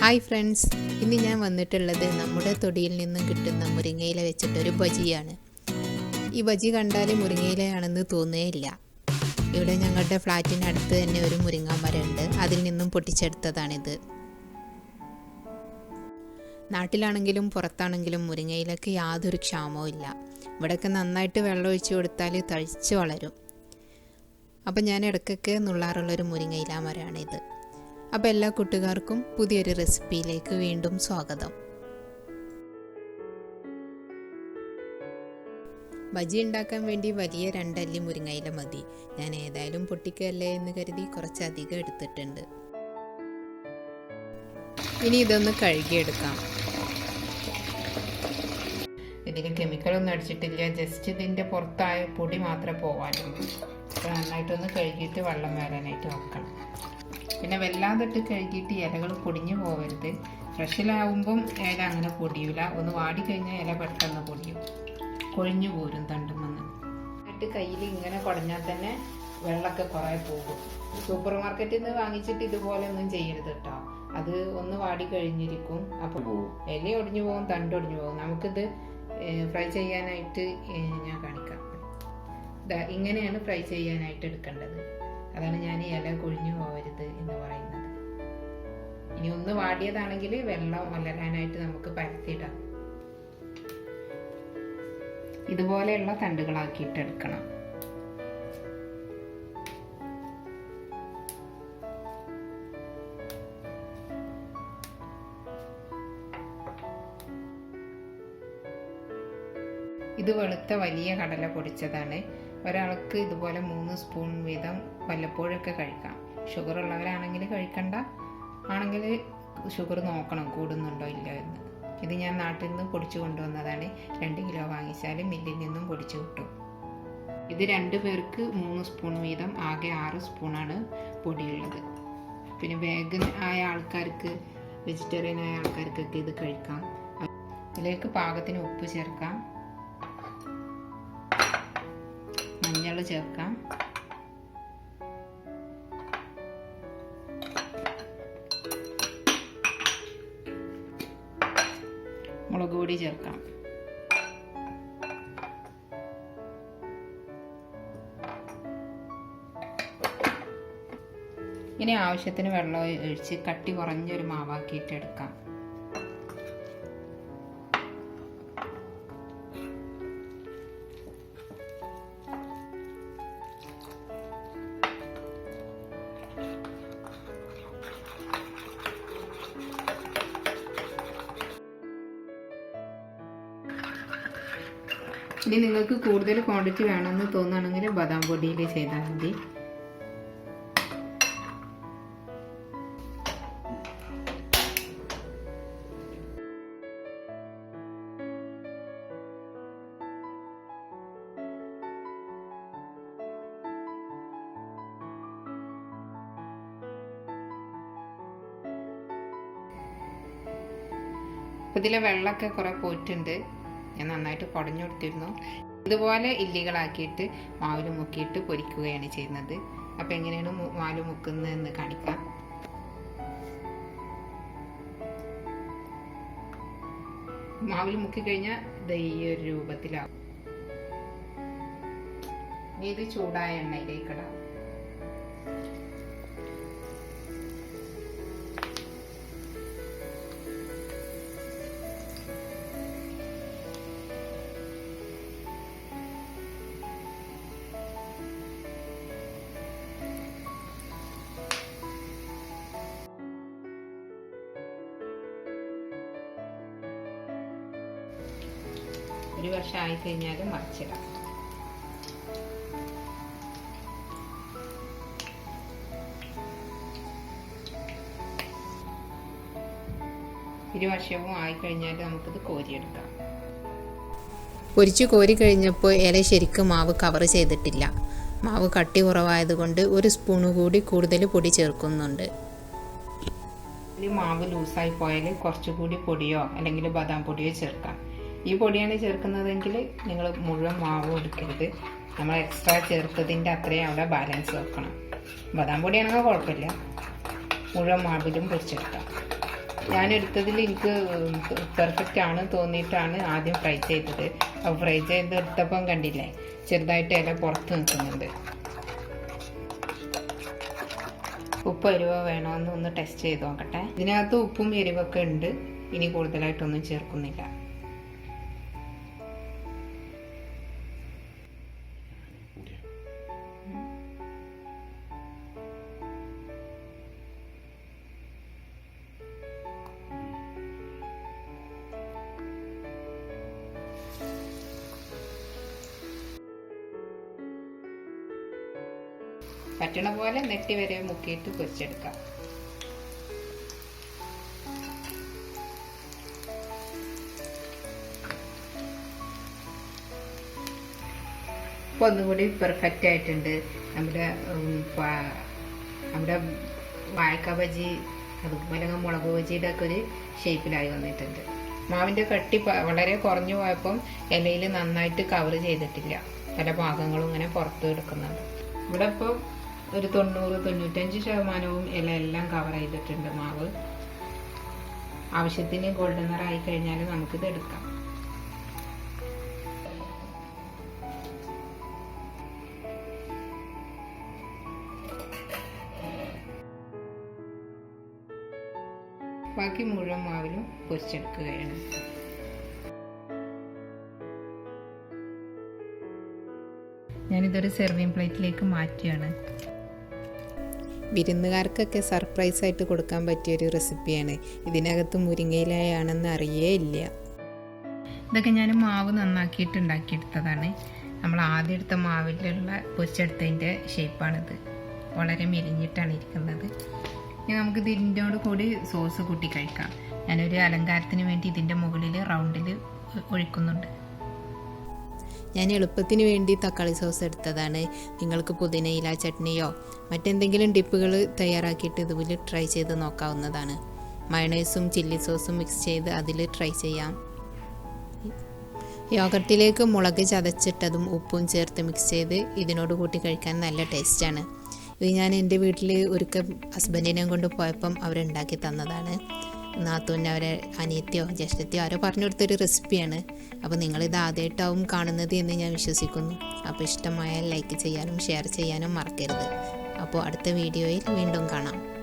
Hi friends. ഇന്ന് ഞാൻ വന്നിട്ടുള്ളത് നമ്മുടെ തൊടിയിൽ നിന്നും കിട്ടുന്ന മുരിങ്ങയില വെച്ചിട്ടൊരു ബജിയാണ്. ഈ ബജി കണ്ടാൽ മുരിങ്ങയിലയാണെന്ന് തോന്നുകയില്ല. ഇവിടെ ഞങ്ങളുടെ ഫ്ലാറ്റിനടുത്ത് തന്നെ ഒരു മുരിങ്ങ മരമുണ്ട് അതിൽ നിന്നും പൊട്ടിച്ചെടുത്തതാണിത്. നാട്ടിലാണെങ്കിലും പുറത്താണെങ്കിലും മുരിങ്ങയിലൊക്കെ യാതൊരു ക്ഷാമവും ഇല്ല. ഇവിടെയൊക്കെ നന്നായിട്ട് വെള്ളം ഒഴിച്ചു കൊടുത്താൽ തഴിച്ച് വളരും. അപ്പം ഞാൻ ഇടയ്ക്കൊക്കെ നുള്ളാറുള്ളൊരു മുരിങ്ങയില മരമാണിത്. അപ്പോൾ എല്ലാ കൂട്ടുകാർക്കും പുതിയൊരു റെസിപ്പിയിലേക്ക് വീണ്ടും സ്വാഗതം. ബജി ഉണ്ടാക്കാൻ വേണ്ടി വലിയ രണ്ടല്ലി മുരിങ്ങയില മതി. ഞാൻ ഏതായാലും പൊട്ടിക്കല്ലേ എന്ന് കരുതി കുറച്ചധികം എടുത്തിട്ടുണ്ട്. ഇനി ഇതൊന്ന് കഴുകിയെടുക്കാം. ഇതിൽ കെമിക്കലൊന്നും അടിച്ചിട്ടില്ല. ജസ്റ്റ് ഇതിന്റെ പുറത്തായ പൊടി മാത്രമേ അപ്പോൾ നന്നായിട്ടൊന്ന് കഴുകിയിട്ട് വെള്ളം വരാനായിട്ട് വെക്കണം. പിന്നെ വല്ലാതിട്ട് കഴുകിയിട്ട് ഇലകൾ പൊടിഞ്ഞു പോകരുത് ഫ്രഷിലാവുമ്പം ഇല അങ്ങനെ പൊടിയില്ല ഒന്ന് വാടി വാടിക്കഴിഞ്ഞാൽ ഇല പെട്ടെന്ന് പൊടിയും. കൊഴിഞ്ഞു പോരും തണ്ടും വന്ന് എന്നിട്ട് കയ്യിൽ ഇങ്ങനെ കുടഞ്ഞാൽ തന്നെ വെള്ളമൊക്കെ കുറേ പോകും. സൂപ്പർ മാർക്കറ്റിൽ നിന്ന് വാങ്ങിച്ചിട്ട് ഇതുപോലെ ഒന്നും ചെയ്യരുത് കേട്ടോ. അത് ഒന്ന് വാടി കഴിഞ്ഞിരിക്കും. അപ്പോൾ ഇല ഒടിഞ്ഞു പോകും തണ്ട് ഒടിഞ്ഞു പോകും. നമുക്കിത് ഫ്രൈ ചെയ്യാനായിട്ട് ഞാൻ കാണിക്കാം. ഇങ്ങനെയാണ് ഫ്രൈ ചെയ്യാനായിട്ട് എടുക്കേണ്ടത്. അതാണ് ഞാൻ ഇല കൊഴിഞ്ഞു പോകരുത് എന്ന് പറയുന്നത്. ഇനി ഒന്ന് വാടിയതാണെങ്കിൽ വെള്ളം വളരാനായിട്ട് നമുക്ക് പരത്തിയിടാം. ഇതുപോലെയുള്ള തണ്ടുകളാക്കിയിട്ട് എടുക്കണം ഇത് വെളുത്ത വലിയ കടല പൊടിച്ചതാണ്. ഒരാൾക്ക് ഇതുപോലെ മൂന്ന് സ്പൂൺ വീതം വല്ലപ്പോഴൊക്കെ കഴിക്കാം. ഷുഗർ ഉള്ളവരാണെങ്കിൽ കഴിക്കണ്ട. ആണെങ്കിൽ ഷുഗർ നോക്കണം കൂടുന്നുണ്ടോ ഇല്ലയോ എന്ന്. ഇത് ഞാൻ നാട്ടിൽ നിന്ന് പൊടിച്ചു കൊണ്ടുവന്നതാണ്. രണ്ട് കിലോ വാങ്ങിച്ചാൽ മില്ലിൽ നിന്നും പൊടിച്ചു കിട്ടും. ഇത് രണ്ടു പേർക്ക് മൂന്ന് സ്പൂൺ വീതം ആകെ ആറ് സ്പൂണാണ് പൊടിയുള്ളത്. പിന്നെ വേഗൻ ആയ ആൾക്കാർക്ക് വെജിറ്റേറിയൻ ആയ ആൾക്കാർക്കൊക്കെ ഇത് കഴിക്കാം. ഇതിലേക്ക് പാകത്തിന് ഉപ്പ് ചേർക്കാം. മഞ്ഞൾ ചേർക്കാം. മുളക് പൊടി ചേർക്കാം. ഇനി ആവശ്യത്തിന് വെള്ളം ഒഴിച്ച് കട്ടി കുറഞ്ഞൊരു മാവാക്കിയിട്ട് എടുക്കാം. ഇനി നിങ്ങൾക്ക് കൂടുതൽ ക്വാണ്ടിറ്റി വേണമെന്ന് തോന്നുകയാണെങ്കിൽ ബദാം പൊടിയിൽ ചെയ്താൽ മതി. ഇതിലെ വെള്ളമൊക്കെ കുറേ പോയിട്ടുണ്ട്. ഞാൻ നന്നായിട്ട് കുടഞ്ഞു കൊടുത്തിരുന്നു. ഇതുപോലെ ഇല്ലികളാക്കിയിട്ട് മാവിൽ മുക്കിയിട്ട് പൊരിക്കുകയാണ് ചെയ്യുന്നത്. അപ്പോൾ എങ്ങനെയാണ് മാവിൽ മുക്കുന്നതെന്ന് കാണിക്കാം. മാവിൽ മുക്കി കഴിഞ്ഞാൽ ദേ ഒരു രൂപത്തിലാവും. ഇത് ചൂടായ എണ്ണയിലേക്കിടാം ഒരു വർഷം ആയി കഴിഞ്ഞാൽ മറിച്ചിടാം. ആയി ആയിക്കഴിഞ്ഞാൽ നമുക്കിത് കോരിയെടുക്കാം. പൊരിച്ച് കോരി കഴിഞ്ഞപ്പോൾ ഇല ശരിക്കും മാവ് കവർ ചെയ്തിട്ടില്ല. മാവ് കട്ടി കുറവായതുകൊണ്ട് ഒരു സ്പൂണ് കൂടി കൂടുതൽ പൊടി ചേർക്കുന്നുണ്ട്. മാവ് ലൂസായി പോയാൽ കുറച്ചുകൂടി പൊടിയോ അല്ലെങ്കിൽ ബദാം പൊടിയോ ചേർക്കാം. ഈ പൊടിയാണ് ചേർക്കുന്നതെങ്കിൽ നിങ്ങൾ മുഴുവൻ മാവ് എടുക്കരുത്. നമ്മൾ എക്സ്ട്രാ ചേർത്തതിന്റെ അത്രയും അവിടെ ബാലൻസ് വെക്കണം. ബദാം പൊടിയാണെങ്കിൽ കുഴപ്പമില്ല. മുഴുവൻ മാവിലും പൊരിച്ചെടുക്കാം ഞാൻ എടുത്തതിൽ എനിക്ക് പെർഫെക്റ്റ് ആണ് തോന്നിയിട്ടാണ് ആദ്യം ഫ്രൈ ചെയ്തത്. അപ്പോൾ ഫ്രൈ ചെയ്ത് എടുത്തപ്പം കണ്ടില്ലേ ചെറുതായിട്ട് ഇല പുറത്ത് നിൽക്കുന്നുണ്ട്. ഉപ്പ് എരിവ് വേണമെന്ന് ഒന്ന് ടെസ്റ്റ് ചെയ്ത് നോക്കട്ടെ. ഇതിനകത്ത് ഉപ്പും എരിവൊക്കെ ഉണ്ട്. ഇനി കൂടുതലായിട്ടൊന്നും ചേർക്കുന്നില്ല. പറ്റണ പോലെ നെറ്റി വരെ മുക്കിയിട്ട് പൊരിച്ചെടുക്കാം. ഇപ്പോൾ ഒന്നുകൂടി പെർഫെക്റ്റ് ആയിട്ടുണ്ട്. നമ്മുടെ നമ്മുടെ വാഴക്ക ബജി അതുപോലെ മുളക് ബജിയുടെ ഒക്കെ ഒരു ഷേപ്പിലായി വന്നിട്ടുണ്ട്. മാവിന്റെ കട്ടി വളരെ കുറഞ്ഞു പോയപ്പം ഇലയിൽ നന്നായിട്ട് കവർ ചെയ്തിട്ടില്ല. പല ഭാഗങ്ങളും ഇങ്ങനെ പുറത്ത് എടുക്കുന്നുണ്ട് ഇവിടെ ഇപ്പോൾ ഒരു തൊണ്ണൂറ് തൊണ്ണൂറ്റഞ്ച് ശതമാനവും ഇല എല്ലാം കവർ ചെയ്തിട്ടുണ്ട് മാവ്. ആവശ്യത്തിന് ഗോൾഡൻ നിറായി കഴിഞ്ഞാൽ നമുക്കിത് എടുക്കാം. ബാക്കി മുഴുവൻ മാവിലും പൊരിച്ചെടുക്കുകയാണ്. ഞാനിതൊരു സെർവിങ് പ്ലേറ്റിലേക്ക് മാറ്റുകയാണ് വിരുന്നുകാർക്കൊക്കെ സർപ്രൈസ് ആയിട്ട് കൊടുക്കാൻ പറ്റിയൊരു റെസിപ്പിയാണ്. ഇതിനകത്ത് മുരിങ്ങയിലായാണെന്ന് അറിയേ ഇല്ല. ഇതൊക്കെ ഞാൻ മാവ് നന്നാക്കിയിട്ട് ഉണ്ടാക്കിയെടുത്തതാണ്. നമ്മൾ ആദ്യം എടുത്ത മാവിലുള്ള പൊരിച്ചെടുത്തതിന്റെ ഷേപ്പാണിത്. വളരെ മെലിഞ്ഞിട്ടാണ് ഇരിക്കുന്നത്. ഇനി നമുക്ക് ഇതിന്റെയോട് കൂടി സോസ് കൂട്ടി കഴിക്കാം. ഞാനൊരു അലങ്കാരത്തിന് വേണ്ടി ഇതിന്റെ മുകളിൽ റൗണ്ടിൽ ഒഴിക്കുന്നുണ്ട്. ഞാൻ എളുപ്പത്തിന് വേണ്ടി തക്കാളി സോസ് എടുത്തതാണ്. നിങ്ങൾക്ക് പുതിനയില ചട്നിയോ മറ്റെന്തെങ്കിലും ഡിപ്പുകൾ തയ്യാറാക്കിയിട്ട് ഇതുപോലെ ട്രൈ ചെയ്ത് നോക്കാവുന്നതാണ്. മയണൈസും ചില്ലി സോസും മിക്സ് ചെയ്ത് അതിൽ ട്രൈ ചെയ്യാം. യോഗട്ടിലേക്ക് മുളക് ചതച്ചിട്ടതും ഉപ്പും ചേർത്ത് മിക്സ് ചെയ്ത് ഇതിനോട് കൂട്ടി കഴിക്കാൻ നല്ല ടേസ്റ്റാണ് ഇത് ഞാൻ എന്റെ വീട്ടിൽ ഒരുക്ക ഹസ്ബൻഡിനെയും കൊണ്ട് പോയപ്പം അവരുണ്ടാക്കി തന്നതാണ്. നാത്തൂന് അവരെ അനിയത്തിയോ ജ്യേഷ്ഠത്തിയോ അവരെ പറഞ്ഞു കൊടുത്തൊരു റെസിപ്പിയാണ്. അപ്പോൾ നിങ്ങളിത് ആദ്യമായിട്ടാവും കാണുന്നത് എന്ന് ഞാൻ വിശ്വസിക്കുന്നു. അപ്പോൾ ഇഷ്ടമായാൽ ലൈക്ക് ചെയ്യാനും ഷെയർ ചെയ്യാനും മറക്കരുത്. അപ്പോൾ അടുത്ത വീഡിയോയിൽ വീണ്ടും കാണാം.